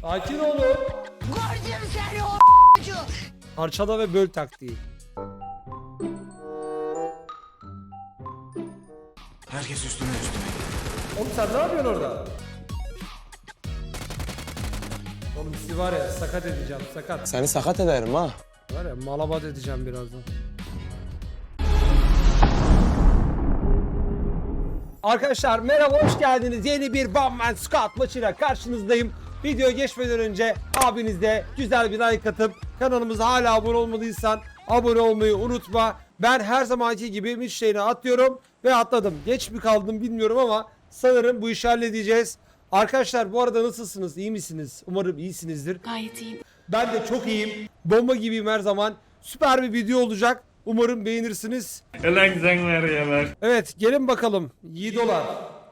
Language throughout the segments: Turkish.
Sakin olun. Gördüm seni o Parçala ve böl taktiği. Herkes üstüne üstüne. Oğlum sen ne yapıyorsun orada? Oğlum sizi var ya sakat edeceğim sakat. Seni sakat ederim ha. Var ya malabat edeceğim birazdan. Arkadaşlar merhaba hoş geldiniz. Yeni bir Bamman Squad maçıyla karşınızdayım. Videoya geçmeden önce abiniz de güzel bir like atıp kanalımıza hala abone olmadıysan abone olmayı unutma. Ben her zamanki gibi müşterine atıyorum ve atladım. Geç mi kaldım bilmiyorum ama sanırım bu işi halledeceğiz. Arkadaşlar bu arada nasılsınız? İyi misiniz? Umarım iyisinizdir. Gayet iyiyim. Ben de çok iyiyim. Bomba gibiyim her zaman. Süper bir video olacak. Umarım beğenirsiniz. Ulan sen var ya var. Evet gelin bakalım. Yiğidolar.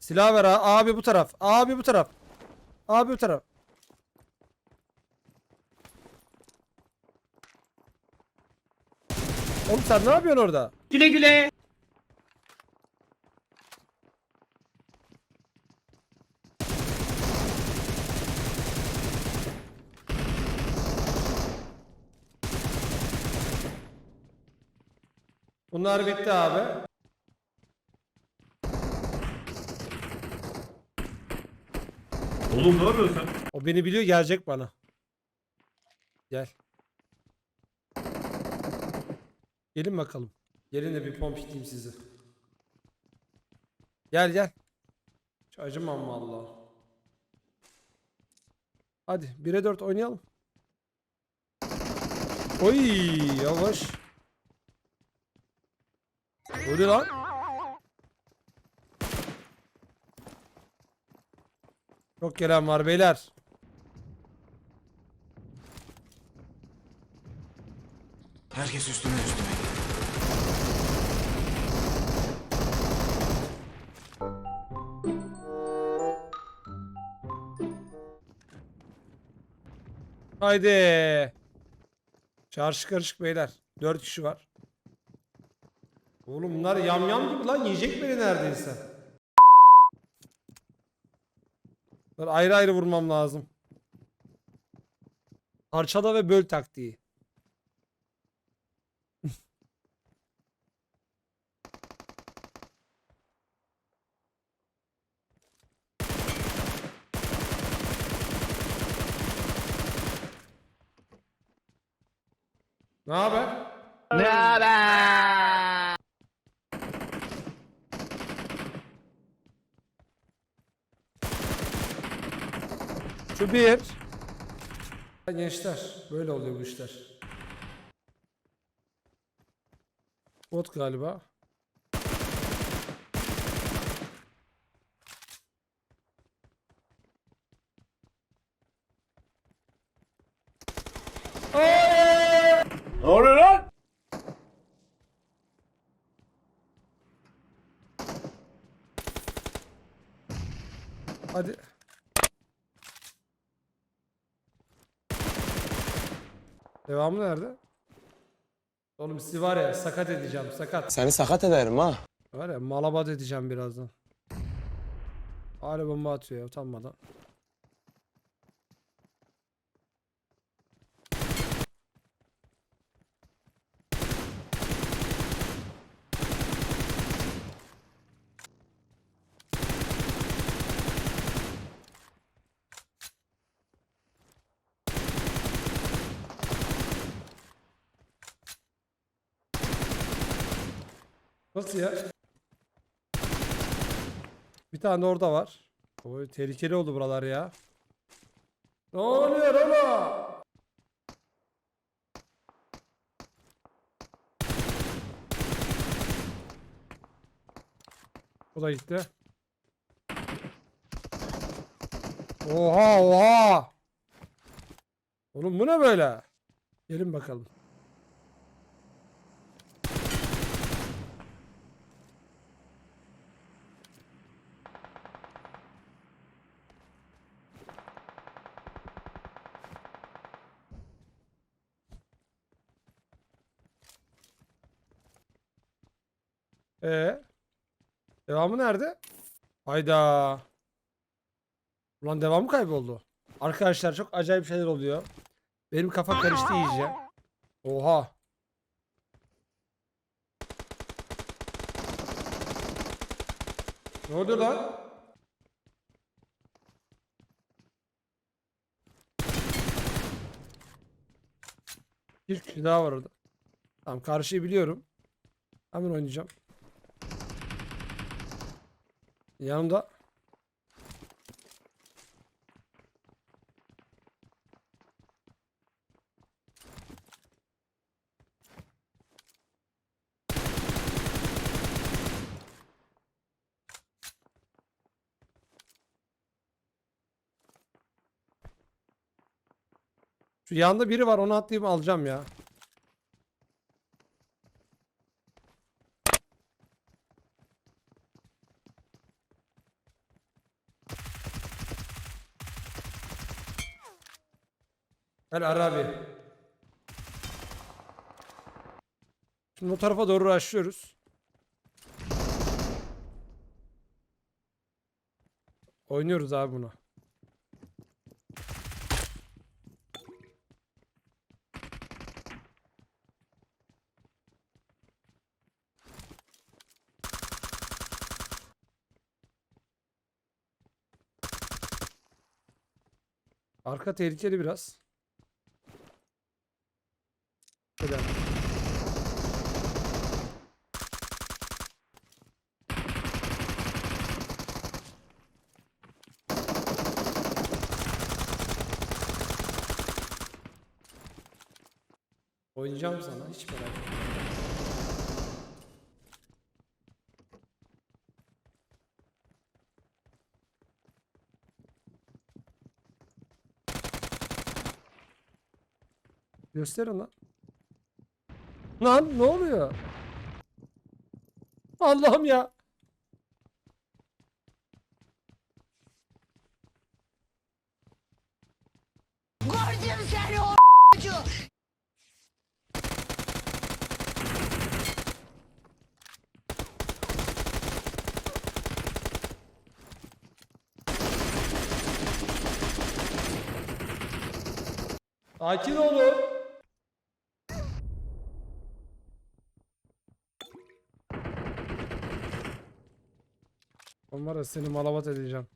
Silah ver ha. Abi bu taraf. Abi bu taraf. Abi bu taraf. Oğlum sen ne yapıyorsun orada? Güle güle. Bunlar bitti abi. Oğlum ne yapıyorsun sen? O beni biliyor gelecek bana. Gel. Gelin bakalım. Gelin de bir pompişleyeyim sizi. Gel gel. Hiç acımam valla. Hadi 1'e 4 oynayalım. Oy yavaş. Öyle lan. Çok gelen var beyler. Herkes üstüne üstüne. Haydi. Çarşı karışık beyler. 4 kişi var. Oğlum bunlar yamyam gibi lan yiyecek beni neredeyse. Bunları ayrı ayrı vurmam lazım. Parçala ve böl taktiği. Ne haber? Şu bir. Gençler böyle oluyor bu işler. Bot galiba. Oluyor lan? Hadi. Devamı nerede? Oğlum sizi var ya sakat edeceğim sakat. Seni sakat ederim ha. Var ya malabat edeceğim birazdan. Hala bomba atıyor ya utanmadan. Nasıl ya? Bir tane orada var. Oy tehlikeli oldu buralar ya. Ne oluyor oğlum? Bu da gitti. Oha oha. Oğlum bu ne böyle? Gelin bakalım. Ee? Devamı nerede? Hayda. Ulan devamı kayboldu. Arkadaşlar çok acayip şeyler oluyor. Benim kafa karıştı iyice. Oha. Ne oldu lan? Bir kişi daha var orada. Tamam karşıyı biliyorum. Hemen oynayacağım. Yanımda. Şu yanda biri var onu atlayıp alacağım ya. Gel Arabi. Şimdi o tarafa doğru başlıyoruz. Oynuyoruz abi bunu. Arka tehlikeli biraz. Oynayacağım sana hiç merak etme. Gösterin lan. Lan ne oluyor? Allah'ım ya. Sakin olun. Ben var ya seni malabat edeceğim.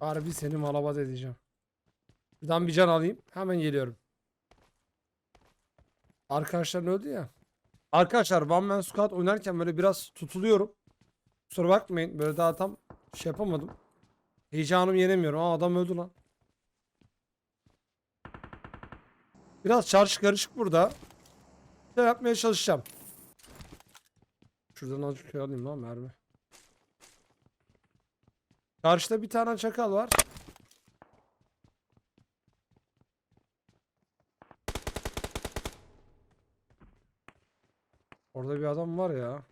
Harbi seni malabat edeceğim. Buradan bir can alayım. Hemen geliyorum. Arkadaşlar öldü ya. Arkadaşlar One Man Squad oynarken böyle biraz tutuluyorum. Kusura bakmayın. Böyle daha tam şey yapamadım. Heyecanımı yenemiyorum. Aa adam öldü lan. Biraz çarşı karışık burada. Ne yapmaya çalışacağım. Şuradan azıcık şey alayım lan mermi. Karşıda bir tane çakal var. Orada bir adam var ya.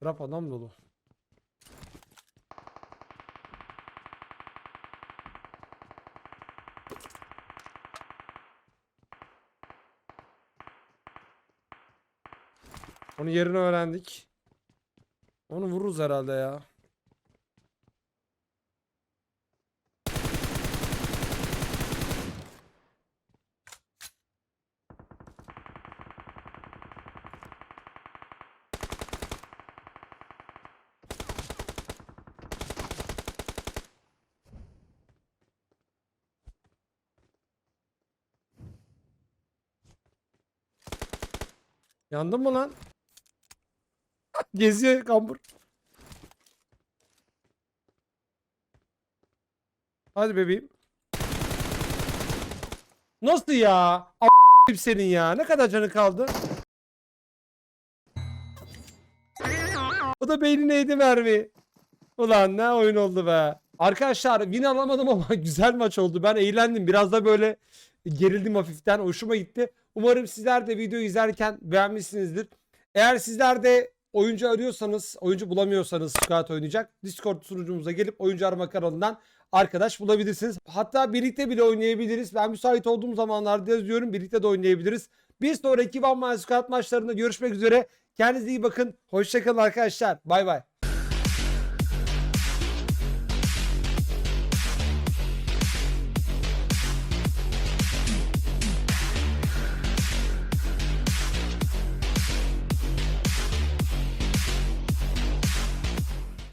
Trap adam dolu. Onun yerini öğrendik. Onu vururuz herhalde ya. Yandın mı lan? Geziyor kambur. Hadi bebeğim. Nasıl ya? A- senin ya. Ne kadar canı kaldı? O da beynine yedi mermi. Ulan ne oyun oldu be. Arkadaşlar win alamadım ama güzel maç oldu. Ben eğlendim. Biraz da böyle gerildim hafiften. Hoşuma gitti. Umarım sizler de videoyu izlerken beğenmişsinizdir. Eğer sizler de oyuncu arıyorsanız, oyuncu bulamıyorsanız Squad oynayacak. Discord sunucumuza gelip oyuncu arama kanalından arkadaş bulabilirsiniz. Hatta birlikte bile oynayabiliriz. Ben müsait olduğum zamanlarda yazıyorum. Birlikte de oynayabiliriz. Bir sonraki One Man Squad maçlarında görüşmek üzere. Kendinize iyi bakın. Hoşçakalın arkadaşlar. Bay bay.